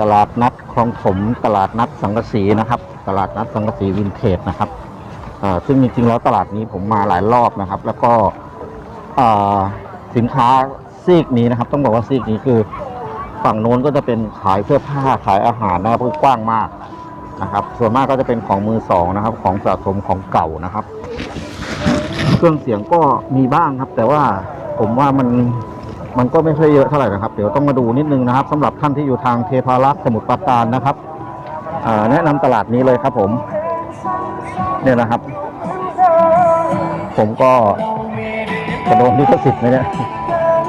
ตลาดนัดคลองถม ตลาดนัดสังกะสีนะครับ ตลาดนัดสังกะสีวินเทจนะครับอ่อซึ่งจริงๆแล้วตลาดนี้ผมมาหลายรอบนะครับ แล้วก็อ่อสินค้าซีกนี้นะครับ ต้องบอกว่าซีกนี้คือฝั่งโน้นก็จะเป็นขายเสื้อผ้าขายอาหารนะครับกว้างมากนะครับ ส่วนมากก็จะเป็นของมือสองนะครับ ของสะสมของเก่านะครับ เครื่องเสียงก็มีบ้างครับ แต่ว่าผมว่ามัน มันก็ไม่ค่อยเยอะเท่าไหร่นะครับ เดี๋ยวต้องมาดูนิดนึงนะครับสำหรับท่านที่อยู่ทางเทพารักษ์สมุทรปราการนะครับแนะนำตลาดนี้เลยครับผมเนี่ยนะครับ ผมก็จะโดนลิขสิทธิ์ไหมเนี่ย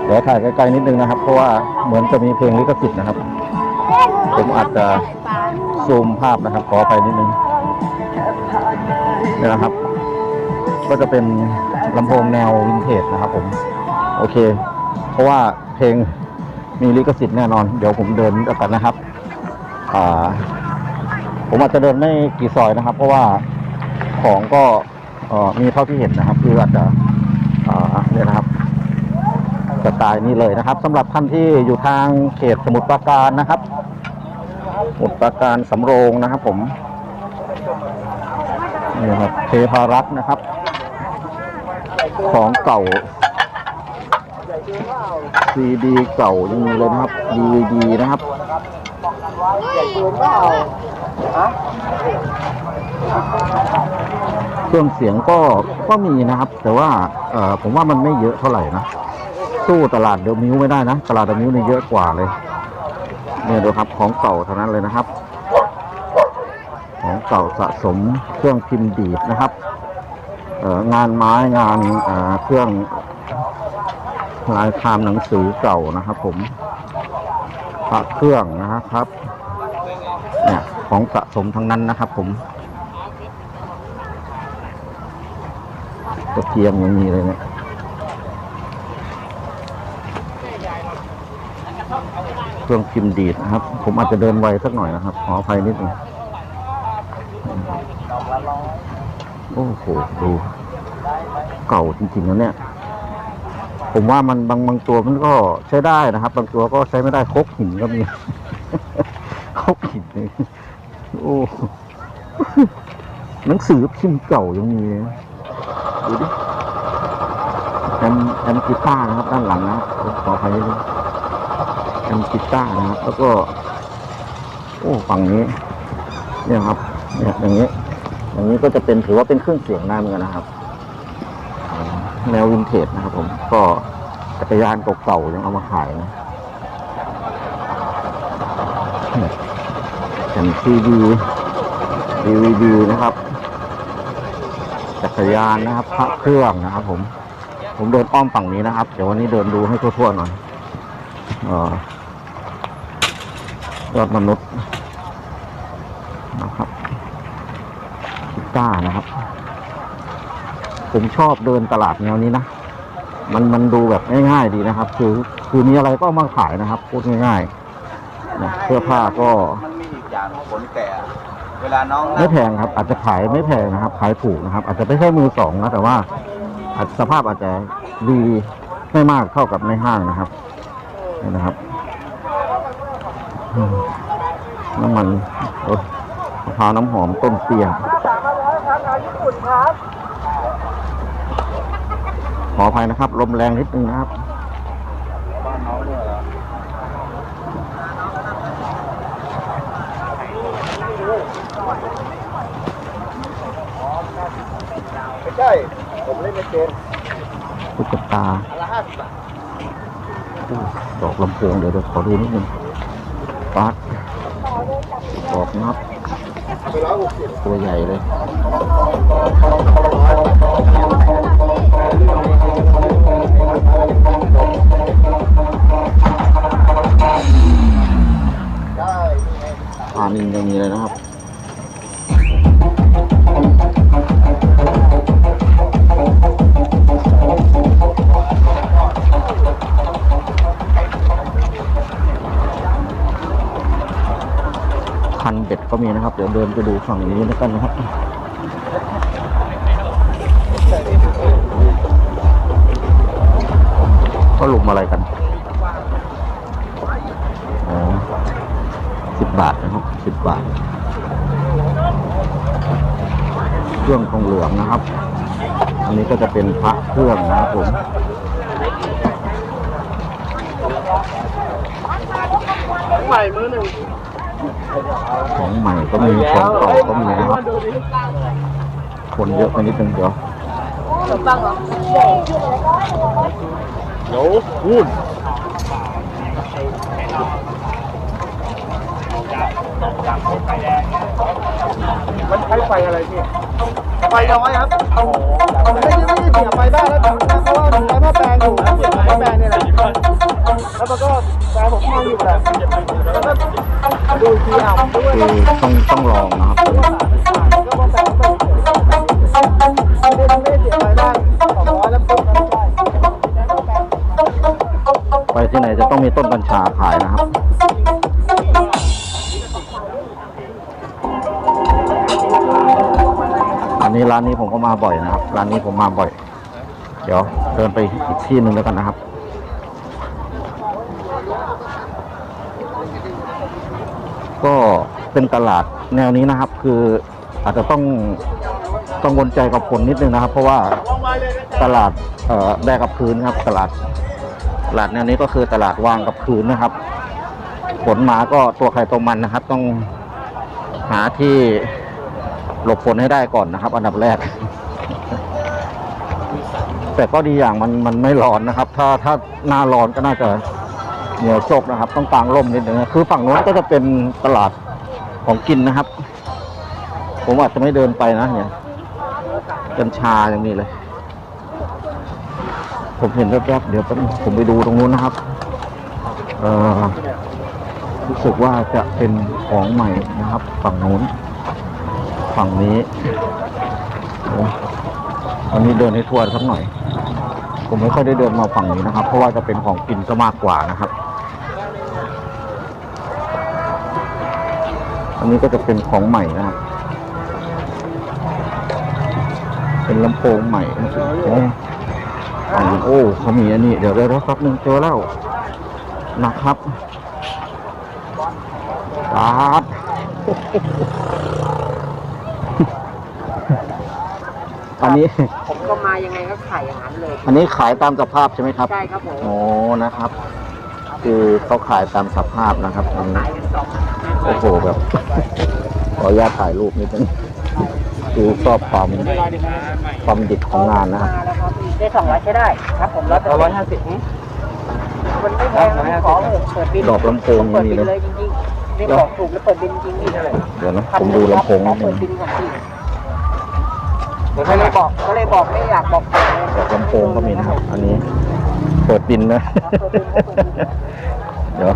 เดี๋ยวถ่ายใกล้ๆนิดนึงนะครับ เพราะว่าเหมือนจะมีเพลงลิขสิทธิ์นะครับ ผมอาจจะซูมภาพนะครับ ขออภัยนิดนึงเนี่ยนะครับ ก็จะเป็นลำโพงแนววินเทจนะครับผม โอเค เพราะว่าเพลงมีลิขสิทธิ์แน่นอน เดี๋ยวผมเดินกันนะครับผมอาจจะเดินไม่กี่ซอยนะครับ เพราะว่าของก็มีเท่าที่เห็นนะครับ คืออาจจะเนี่ยนะครับสไตล์นี้เลยนะครับสำหรับท่านที่อยู่ทางเขตสมุทรปราการนะครับสมุทรปราการสำโรงนะครับ ผมนี่ครับเทพารักษ์นะครับ ของเก่า ซีดีเก่ายังมีเลยนะครับ DVD นะครับเครื่องเสียงก็ก็มีนะครับ แต่ว่าเออผมว่ามันไม่เยอะเท่าไหร่นะสู้ตลาดเดอมิวไม่ได้นะ ตลาดเดอมิวนี่เยอะกว่าเลยเนี่ยดูครับของเก่าเท่านั้นเลยนะครับ ของเก่าสะสมเครื่องพิมพ์ดีดนะครับงานไม้งานเครื่อง ลายคามหนังสือเก่านะครับ ผมพระเครื่องนะครับ เนี่ยของสะสมทั้งนั้นนะครับ ผมตะเกียงยังมีเลยเนี่ยเครื่องพิมพ์ดีดนะครับ ผมอาจจะเดินไวสักหน่อยนะครับ ขออภัยนิดนึงโอ้โหดู เก่าจริงๆแล้วเนี่ย ผมว่ามันบางบางตัวมันก็ใช้ได้นะครับ บางตัวก็ใช้ไม่ได้คกหินก็มีคกหินนี่โอ้หนังสือพิมพ์เก่ายังมีดูดิแอมแอมกีตาร์นะครับ ด้านหลังนะครับขออภัยนิดนึงแอมกีตาร์นะครับ แล้วก็ โอ้ฝั่งนี้ เนี่ยครับ เนี่ยอย่างนี้ อย่างนี้ก็จะเป็นถือว่าเป็นเครื่องเสียงได้เหมือนกันนะครับ แนววินเทจนะครับผมก็จักรยานเก่าๆยังเอามาขายนะแผ่นซีดีดีวีดีนะครับ จักรยานนะครับพระเครื่องนะครับผม ผมเดินอ้อมฝั่งนี้นะครับ เดี๋ยววันนี้เดินดูให้ทั่วๆหน่อยออยอดมนุษย์นะครับกีตาร์นะครับ ผมชอบเดินตลาดแนวนี้นะ มันมันดูแบบง่ายๆดีนะครับ คือคือมีอะไรก็เอามาขายนะครับ พูดง่ายๆนะเสื้อผ้าก็มันมีอีกอย่างขนแก่เวลาน้องนั่ไม่งแพงครับ อาจจะขายไม่แพงนะครับ ขายถูกนะครับ อาจจะไม่ใช่มือสองนะแต่ว่าอาจสภาพอาจจะดีไม่มากเท่ากับในห้างนะครับนี่นะครับอืมน้ำมันโอ๊ยมะพร้าวน้ำหอมต้นเตียง ขออภัยนะครับ ลมแรงนิดนึงนะครับบ้านเขาเนี่ยเหรอไม่ใช่ ผมเล่นไม่เป็นตุ๊กตาอันละห้าสิบบาทอู้ดอกลำโพงเดี๋ยวเดี๋ยวขอดูนิดนึงปัดดอกนับไปร้อยหกสิบตัวใหญ่เลย อ่านี่ยังมีเลยนะครับคันเบ็ดก็มีนะครับ เดี๋ยวเดินไปดูฝั่งนี้แล้วกันนะครับก็ลุมอะไรกัน อ๋อสิบบาท เครื่องทองเหลืองนะครับ อันนี้ก็จะเป็นพระเครื่องนะครับผมใหม่มือหนึ่งของใหม่ก็มีของเก่าก็มีนะครับคนเยอะไปนิดนึงเดี๋ยวเดี๋ยวพูด มันใช้ไฟอะไรพี่ไฟน้อยครับผมไม่ได้ไม่ได้เสียบไฟบ้างแล้วถึงเพราะว่าผมใช้หม้อแปลงอยู่เสียบหม้อแปลงเนี่ยแหละแล้วมันก็แปลงผมมองอยู่แหละแล้วก็ดูทีอะด้วยคือต้องต้องลองนะครับไฟบ้างสองร้อยแล้วปุ๊บแล้วได้ไปที่ไหนจะต้องมีต้นกัญชาขายนะครับ นี้ร้านนี้ผมก็มาบ่อยนะครับ ร้านนี้ผมมาบ่อย เดี๋ยวเดินไปอีกที่หนึ่งแล้วกันนะครับ ก็เป็นตลาดแนวนี้นะครับ คืออาจจะต้องต้องวนใจกับผลนิดนึงนะครับ เพราะว่าตลาดแบกกับพื้นครับ ตลาดตลาดแนวนี้ก็คือตลาดวางกับพื้นนะครับฝนมาก็ตัวใครตัวมันนะครับ ต้องหาที่ หลบฝนให้ได้ก่อนนะครับ อันดับแรก แต่ก็ดีอย่างมันมันไม่ร้อนนะครับ ถ้าถ้าหน้าร้อนก็น่าจะเหนียวโชกนะครับ ต้องกางร่มนิดนึงคือฝั่งโน้นก็จะเป็นตลาดของกินนะครับ ผมอาจจะไม่เดินไปนะเนี่ยกัญชาอย่างนี้เลย ผมเห็นแวบๆเดี๋ยวผมไปดูตรงนู้นนะครับเออรู้สึกว่าจะเป็นของใหม่นะครับ ฝั่งนู้น ฝั่งนี้อ้วันนี้เดินให้ทั่วสักหน่อย ผมไม่ค่อยได้เดินมาฝั่งนี้นะครับ เพราะว่าจะเป็นของกินซะมากกว่านะครับ อันนี้ก็จะเป็นของใหม่นะครับเป็นลำโพงใหม่โอ้อันนี้โอ้เขามีอันนี้เดี๋ยวเดี๋ยวแป๊บนึงเจอแล้วนะครับตาด อันนี้ ผมก็มายังไงก็ขายอย่างนั้นเลย อันนี้ขายตามสภาพใช่ไหมครับ ใช่ครับผมโอ้นะครับ คือเขาขายตามสภาพนะครับอันนี้ขายเป็นสองโอ้โหแบบ ขออนุญาตถ่ายรูปนิดนึงคือชอบความความดิบของงานนะครับ มาแล้วครับได้สองร้อยใช้ได้ครับผมร้อยร้อยห้าสิบมันไม่แพงนะขอเถอะเปิดบินดอกลำโพงเปิดมีบินเลยเลยจริงๆไม่บอกถูกแล้วเปิดบินจริงนี่เลยเดี๋ยวนะผมดูลำโพงนิดนึเปิง ดบินของพี่ ก็เลยบอกก็เลยบอกไม่อยากบอกเลยดอกลำโพงก็มีนะครับ อันนี้เปิดบินนะ เดี๋ยว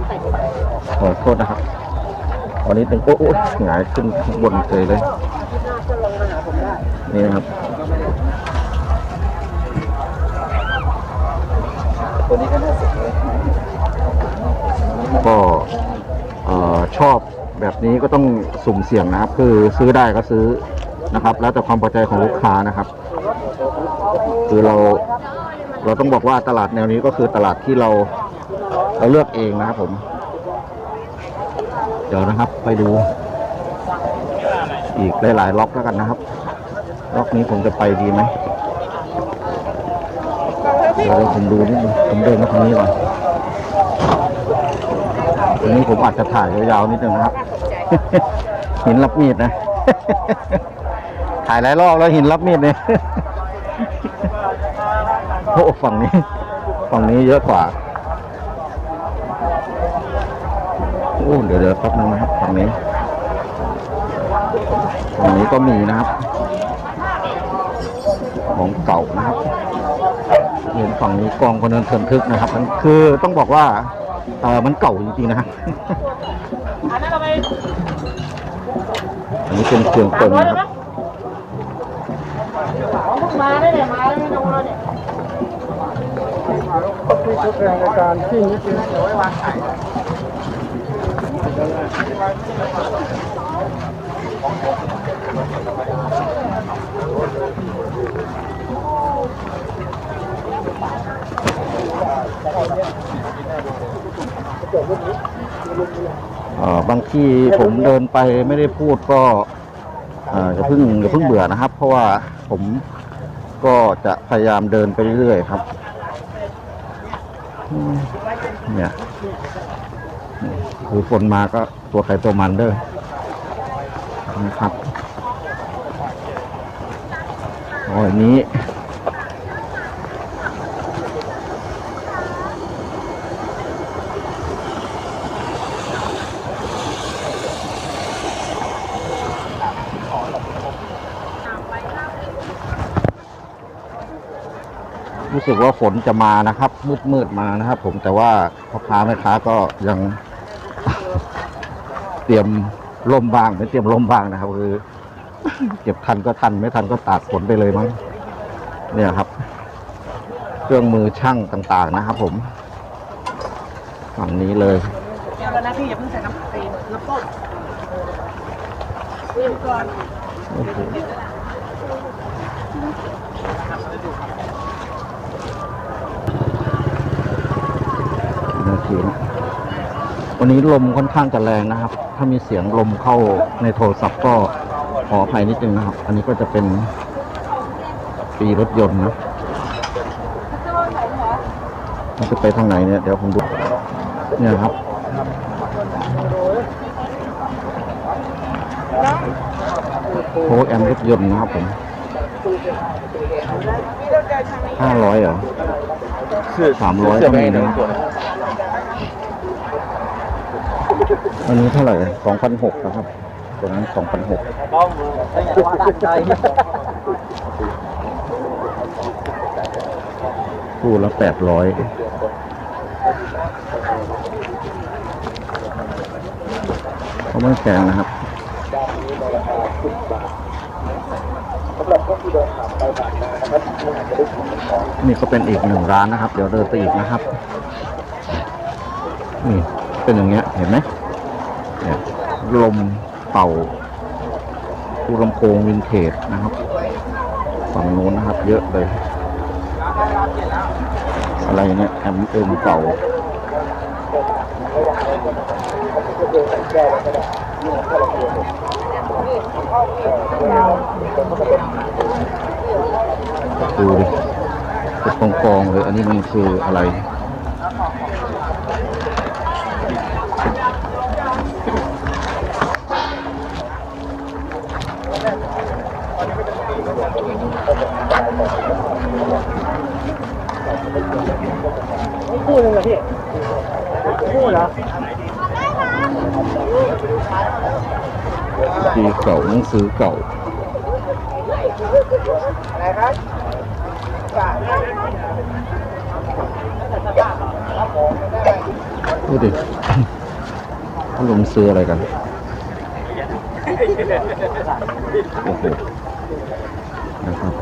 ขอโทษนะครับวันนี้เป็นโอ้โอ้หงายขึ้นข้างบนเลยเลยจะลงมาหาผมได้นี่นะครับ ตัวนี้ก็น่าสนใจก็เอ่อชอบแบบนี้ก็ต้องสุ่มเสี่ยงนะครับ คือซื้อได้ก็ซื้อ นะครับ แล้วแต่ความพอใจของลูกค้านะครับ คือเราเราต้องบอกว่าตลาดแนวนี้ก็คือตลาดที่เราเราเลือกเองนะครับผม เดี๋ยวนะครับไปดู อีกหลายๆล็อกแล้วกันนะครับ ล็อกนี้ผมจะไปดีไหมเดี๋ยวผมดูนิดนึงผมเดินมาทางนี้ก่อนอันนี้ผมอาจจะถ่ายยาวๆนิดนึงนะครับ หินรับมีดนะ ถ่ายหลายรอบแล้วหินรับมีดเนี่ยโอ้ฝั่งนี้ ฝั่งนี้เยอะกว่าโอ้เดี๋ยวเดี๋ยวแป๊บนึงนะครับฝั่งนี้ฝั่งนี้ก็มีนะครับ ของเก่านะครับเห็นฝั่งนี้กองคนเดินเทินทึกนะครับ มันคือต้องบอกว่าเออมันเก่าจริงๆนะฮะอันนี้เป็นเครื่องกลนะครับ มาได้เลยมาได้ดูแล้วเนี่ยที่ชุดแรงในการที่นิดนึงเดี๋ยวไว้วางขายนเอ่อบางที่ผมเดินไปไม่ได้พูดก็เอ่ออย่าเพิ่งอย่าเพิ่งเบื่อนะครับ เพราะว่าผม ก็จะพยายามเดินไปเรื่อยๆครับ เนี่ยคือฝนมาก็ตัวใครตัวมันเด้อนะครับอ๋อนี้ รู้สึกว่าฝนจะมานะครับ มืดมืดๆมานะครับผมแต่ว่าพ่อค้าแม่ค้าก็ยัง เตรียมร่มบางไม่เตรียมร่มบางนะครับ คือ เก็บทันก็ทันไม่ทันก็ตากฝนไปเลยมั้งเนี่ยครับ เครื่องมือช่างต่างๆนะครับ ผมฝั่งนี้เลยเดี๋ยวนะพี่อย่าเพิ่งใส่น้ำตีน้ำต้มโอ้โหน ทีนะวันนี้ลมค่อนข้างจะแรงนะครับ ถ้ามีเสียงลมเข้าในโทรศัพท์ก็ขออภัยนิดนึงนะครับ อันนี้ก็จะเป็นปีรถยนต์นะมันจะไปทางไหนเนี่ย เดี๋ยวผมดู เนี่ยครับโค้แอมรถยนต์นะครับผมห้าร้อยเหรอสามร้อยก็มีนะ อันนี้เท่าไหร่สองพันหกนะครับ ตัวนั้นสองพันหกต้องไม่อยากว่าตั้งใจคู่ละแปดร้อยเขาไม่แพงนะครับนี่ก็เป็นอีกหนึ่งร้านนะครับ เดี๋ยวเดินไปอีกนะครับ นี่ เป็นอย่างเงี้ยเห็นไหมเนี่ยลมเป่าตู้ลำโพงวินเทจนะครับฝั่งโน้นนะครับ เยอะเลย อะไรเนี่ยแอมเอิมเป่าดูดิเป็นกองกองๆเลย อันนี้มันคืออะไร คู่หนึ่งเหรอพี่คู่เหรอ ปีเก่าห นังสือเก่าอะไรครับดูดิเขาลงซื้ออะไรกัน โอ้โห นะครับ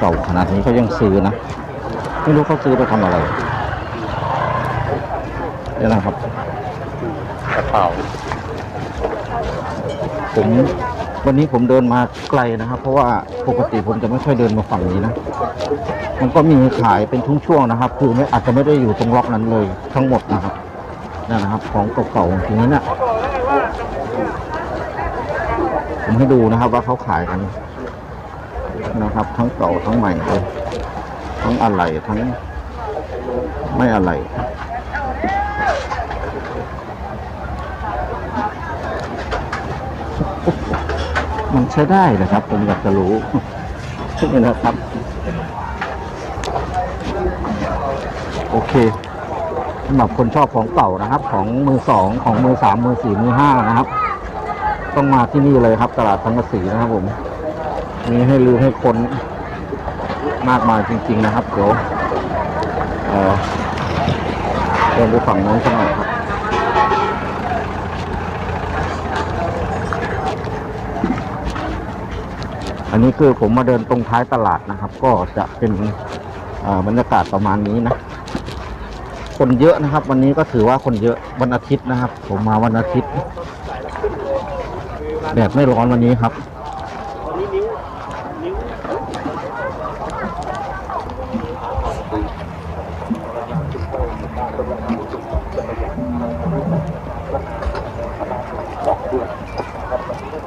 เก่าขนาดนี้เขายังซื้อนะ ไม่รู้เขาซื้อไปทำอะไร นี่นะครับกระเป๋าผมวันนี้ผมเดินมาไกลนะครับ เพราะว่าปกติผมจะไม่ค่อยเดินมาฝั่งนี้นะ มันก็มีขายเป็นช่วงๆนะครับ คือไม่อาจจะไม่ได้อยู่ตรงล็อกนั้นเลยทั้งหมดนะครับนั่นนะครับ ของเก่าๆทีนี้เนี่ยผมให้ดูนะครับว่าเขาขายกันนะครับ ทั้งเก่าทั้งใหม่เลยทั้งอะไรทั้งไม่อะไร มันใช้ได้นะครับ ผมอยากจะรู้นี่นะครับ โอเคสำหรับคนชอบของเก่านะครับ ของมือสองของมือสามมือสี่มือห้านะครับ ต้องมาที่นี่เลยครับ ตลาดสังกะสีนะครับผมมีให้ลือให้คนมากมายจริง ๆ นะครับเดี๋ยวเดินไปฝั่งโน้นสักหน่อยันนี้คือผมมาเดินตรงท้ายตลาดนะครับ ก็จะเป็นบรรยากาศประมาณนี้นะ คนเยอะนะครับ วันนี้ก็ถือว่าคนเยอะวันอาทิตย์นะครับ ผมมาวันอาทิตย์แดดไม่ร้อนวันนี้ครับ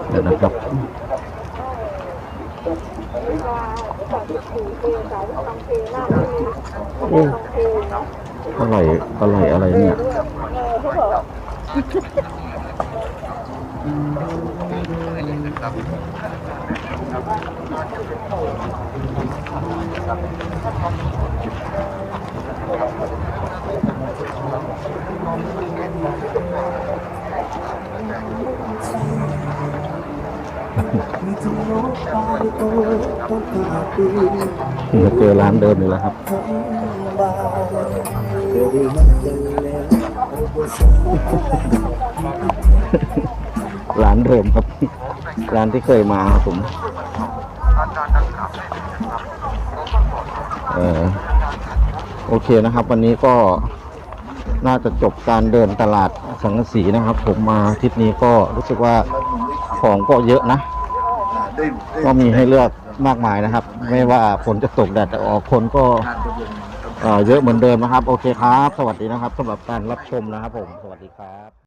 เดี๋ยวนะครับ โอ้อะไรอะไรอะไรเนี่ย มาเจอร้านเดิมอีกแล้วครับร้านเดิมครับ ร้านที่เคยมาครับผมเออโอเคนะครับ วันนี้ก็น่าจะจบการเดินตลาดสังกสีนะครับ ผมมาทิศนี้ก็รู้สึกว่าของก็เยอะนะ ก็มีให้เลือก มากมายนะครับ ไม่ว่าฝนจะตกแดดจะออกคนก็เอ่อเยอะเหมือนเดิมนะครับ โอเคครับ สวัสดีนะครับสำหรับการรับชมนะครับผม สวัสดีครับ